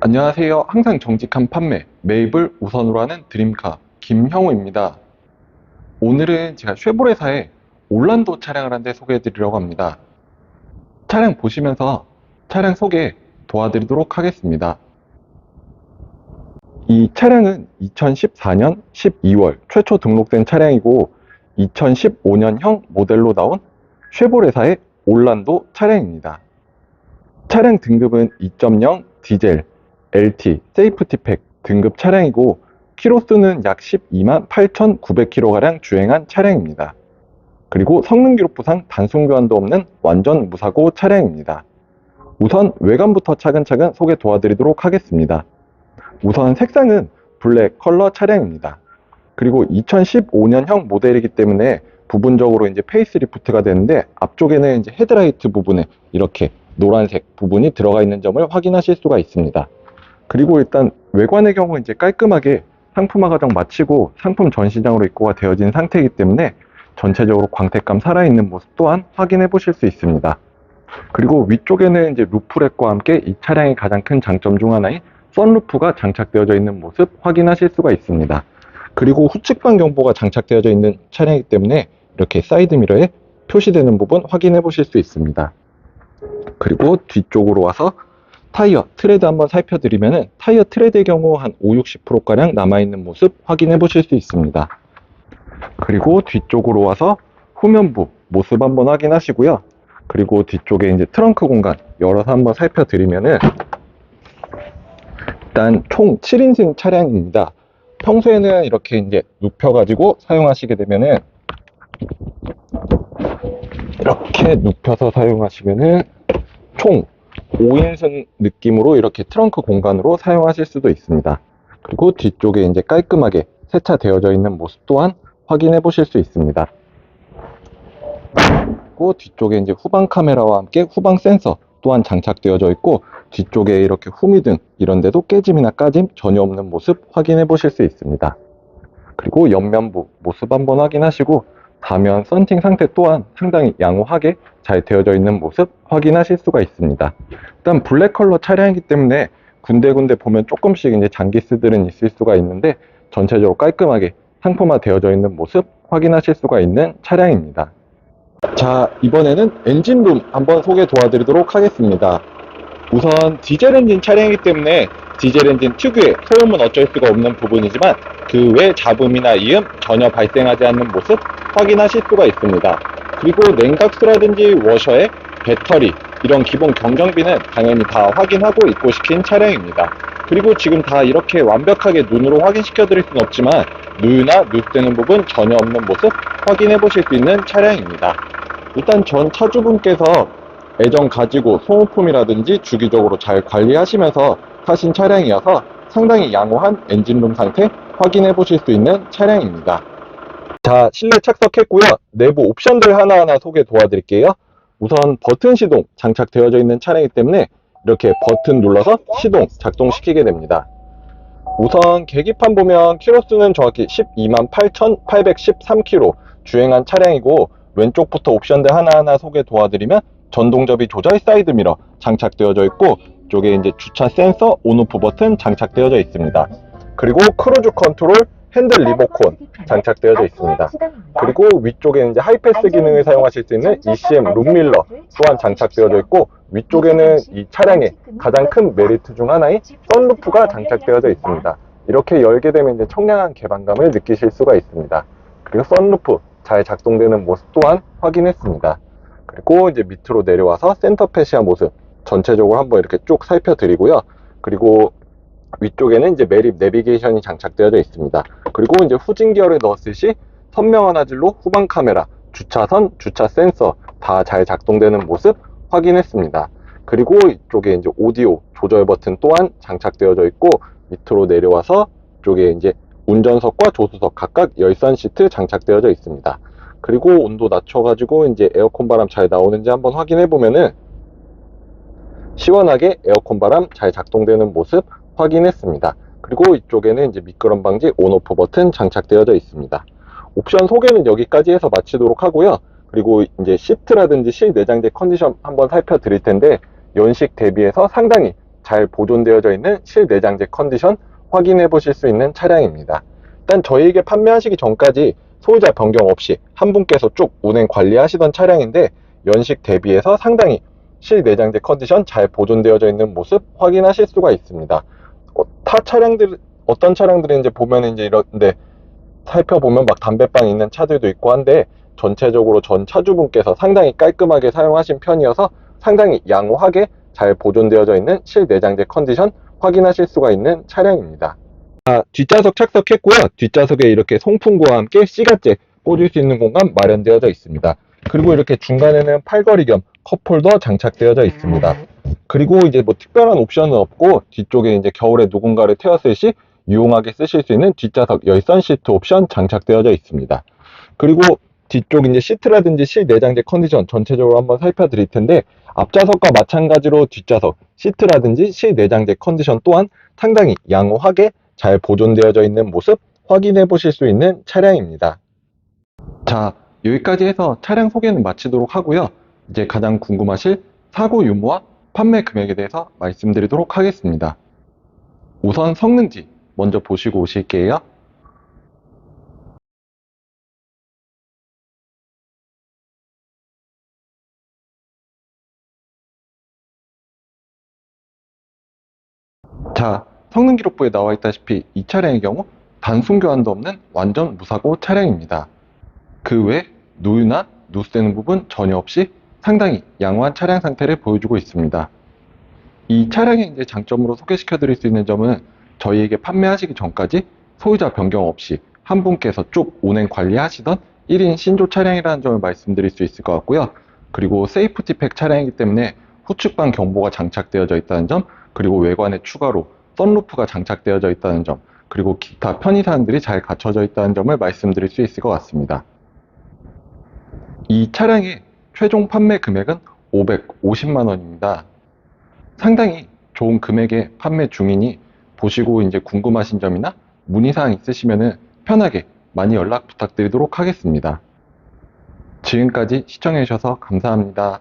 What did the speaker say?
안녕하세요. 항상 정직한 판매, 매입을 우선으로 하는 드림카 김형우입니다. 오늘은 제가 쉐보레사의 올란도 차량을 한 대 소개해 드리려고 합니다. 차량 보시면서 차량 소개 도와드리도록 하겠습니다. 이 차량은 2014년 12월 최초 등록된 차량이고 2015년형 모델로 나온 쉐보레사의 올란도 차량입니다. 차량 등급은 2.0 디젤 LT 세이프티팩 등급 차량이고 키로수는 약 12만 8,900km가량 주행한 차량입니다. 그리고 성능 기록부상 단순 교환도 없는 완전 무사고 차량입니다. 우선 외관부터 차근차근 소개 도와드리도록 하겠습니다. 우선 색상은 블랙 컬러 차량입니다. 그리고 2015년형 모델이기 때문에 부분적으로 이제 페이스리프트가 되는데 앞쪽에는 이제 헤드라이트 부분에 이렇게 노란색 부분이 들어가 있는 점을 확인하실 수가 있습니다. 그리고 일단 외관의 경우 이제 깔끔하게 상품화 과정 마치고 상품 전시장으로 입고가 되어진 상태이기 때문에 전체적으로 광택감 살아있는 모습 또한 확인해 보실 수 있습니다. 그리고 위쪽에는 이제 루프렉과 함께 이 차량의 가장 큰 장점 중 하나인 썬루프가 장착되어져 있는 모습 확인하실 수가 있습니다. 그리고 후측방 경보가 장착되어져 있는 차량이기 때문에 이렇게 사이드미러에 표시되는 부분 확인해 보실 수 있습니다. 그리고 뒤쪽으로 와서 타이어 트레드 한번 살펴드리면 타이어 트레드의 경우 한 5, 60%가량 남아있는 모습 확인해 보실 수 있습니다. 그리고 뒤쪽으로 와서 후면부 모습 한번 확인하시고요. 그리고 뒤쪽에 이제 트렁크 공간 열어서 한번 살펴드리면은 일단 총 7인승 차량입니다. 평소에는 이렇게 이제 눕혀가지고 사용하시게 되면은 이렇게 눕혀서 사용하시면은 총 5인승 느낌으로 이렇게 트렁크 공간으로 사용하실 수도 있습니다. 그리고 뒤쪽에 이제 깔끔하게 세차되어져 있는 모습 또한 확인해 보실 수 있습니다. 그리고 뒤쪽에 이제 후방 카메라와 함께 후방 센서 또한 장착되어져 있고 뒤쪽에 이렇게 후미등 이런 데도 깨짐이나 까짐 전혀 없는 모습 확인해 보실 수 있습니다. 그리고 옆면부 모습 한번 확인하시고 다면 썬팅 상태 또한 상당히 양호하게 잘 되어져 있는 모습 확인하실 수가 있습니다. 일단 블랙 컬러 차량이기 때문에 군데군데 보면 조금씩 이제 장기스들은 있을 수가 있는데 전체적으로 깔끔하게 상품화 되어져 있는 모습 확인하실 수가 있는 차량입니다. 자, 이번에는 엔진룸 한번 소개 도와드리도록 하겠습니다. 우선 디젤 엔진 차량이기 때문에 디젤 엔진 특유의 소음은 어쩔 수가 없는 부분이지만 그 외 잡음이나 이음 전혀 발생하지 않는 모습 확인하실 수가 있습니다. 그리고 냉각수라든지 워셔의 배터리 이런 기본 경정비는 당연히 다 확인하고 입고 시킨 차량입니다. 그리고 지금 다 이렇게 완벽하게 눈으로 확인시켜 드릴 수는 없지만 누유나 누수되는 부분 전혀 없는 모습 확인해 보실 수 있는 차량입니다. 일단 전 차주분께서 애정 가지고 소모품이라든지 주기적으로 잘 관리하시면서 타신 차량이어서 상당히 양호한 엔진룸 상태 확인해 보실 수 있는 차량입니다. 자, 실내 착석했고요. 내부 옵션들 하나하나 소개 도와드릴게요. 우선 버튼 시동 장착되어져 있는 차량이기 때문에 이렇게 버튼 눌러서 시동 작동시키게 됩니다. 우선 계기판 보면 키로수는 정확히 12만 8,813km 주행한 차량이고 왼쪽부터 옵션들 하나하나 소개 도와드리면 전동접이 조절 사이드 미러 장착되어져 있고 이쪽에 이제 주차 센서 온오프 버튼 장착되어져 있습니다. 그리고 크루즈 컨트롤 핸들 리모컨 장착되어져 있습니다. 그리고 위쪽에는 이제 하이패스 기능을 사용하실 수 있는 ECM 룸밀러 또한 장착되어져 있고 위쪽에는 이 차량의 가장 큰 메리트 중 하나인 썬루프가 장착되어져 있습니다. 이렇게 열게 되면 이제 청량한 개방감을 느끼실 수가 있습니다. 그리고 썬루프 잘 작동되는 모습 또한 확인했습니다. 그리고 이제 밑으로 내려와서 센터 패시아 모습 전체적으로 한번 이렇게 쭉 살펴드리고요. 그리고 위쪽에는 이제 매립 내비게이션이 장착되어져 있습니다. 그리고 이제 후진 기어를 넣었을 시 선명한 화질로 후방 카메라, 주차선, 주차 센서 다 잘 작동되는 모습 확인했습니다. 그리고 이쪽에 이제 오디오 조절 버튼 또한 장착되어져 있고 밑으로 내려와서 이쪽에 이제 운전석과 조수석 각각 열선 시트 장착되어져 있습니다. 그리고 온도 낮춰가지고 이제 에어컨 바람 잘 나오는지 한번 확인해 보면은 시원하게 에어컨 바람 잘 작동되는 모습 확인했습니다. 그리고 이쪽에는 이제 미끄럼 방지 온오프 버튼 장착되어져 있습니다. 옵션 소개는 여기까지 해서 마치도록 하고요. 그리고 이제 시트라든지 실 내장재 컨디션 한번 살펴드릴 텐데 연식 대비해서 상당히 잘 보존되어져 있는 실내장재 컨디션 확인해 보실 수 있는 차량입니다. 일단 저희에게 판매하시기 전까지 소유자 변경 없이 한 분께서 쭉 운행 관리하시던 차량인데 연식 대비해서 상당히 실내장재 컨디션 잘 보존되어져 있는 모습 확인하실 수가 있습니다. 어, 타 차량들 어떤 차량들이 이제 보면 이제 이런데 살펴보면 막 담배빵 있는 차들도 있고 한데 전체적으로 전 차주분께서 상당히 깔끔하게 사용하신 편이어서 상당히 양호하게 잘 보존되어져 있는 실내장재 컨디션 확인하실 수가 있는 차량입니다. 아, 뒷좌석 착석했고요. 뒷좌석에 이렇게 송풍구와 함께 C가째 꽂을 수 있는 공간 마련되어져 있습니다. 그리고 이렇게 중간에는 팔걸이 겸 컵홀더 장착되어져 있습니다. 그리고 이제 뭐 특별한 옵션은 없고 뒤쪽에 이제 겨울에 누군가를 태웠을 시 유용하게 쓰실 수 있는 뒷좌석 열선 시트 옵션 장착되어져 있습니다. 그리고 뒤쪽 이제 시트라든지 실내장재 컨디션 전체적으로 한번 살펴드릴 텐데 앞좌석과 마찬가지로 뒷좌석 시트라든지 실내장재 컨디션 또한 상당히 양호하게 잘 보존되어져 있는 모습 확인해 보실 수 있는 차량입니다. 자, 여기까지 해서 차량 소개는 마치도록 하고요. 이제 가장 궁금하실 사고 유무와 판매 금액에 대해서 말씀드리도록 하겠습니다. 우선 성능지 먼저 보시고 오실게요. 자, 성능 기록부에 나와 있다시피 이 차량의 경우 단순 교환도 없는 완전 무사고 차량입니다. 그외 누유나 누스되는 부분 전혀 없이 상당히 양호한 차량 상태를 보여주고 있습니다. 이 차량의 이제 장점으로 소개시켜 드릴 수 있는 점은 저희에게 판매하시기 전까지 소유자 변경 없이 한 분께서 쭉 운행 관리하시던 1인 신조 차량이라는 점을 말씀드릴 수 있을 것 같고요. 그리고 세이프티 팩 차량이기 때문에 후측방 경보가 장착되어져 있다는 점, 그리고 외관에 추가로 썬루프가 장착되어져 있다는 점, 그리고 기타 편의사항들이 잘 갖춰져 있다는 점을 말씀드릴 수 있을 것 같습니다. 이 차량의 최종 판매 금액은 550만 원입니다. 상당히 좋은 금액에 판매 중이니 보시고 이제 궁금하신 점이나 문의사항 있으시면은 편하게 많이 연락 부탁드리도록 하겠습니다. 지금까지 시청해주셔서 감사합니다.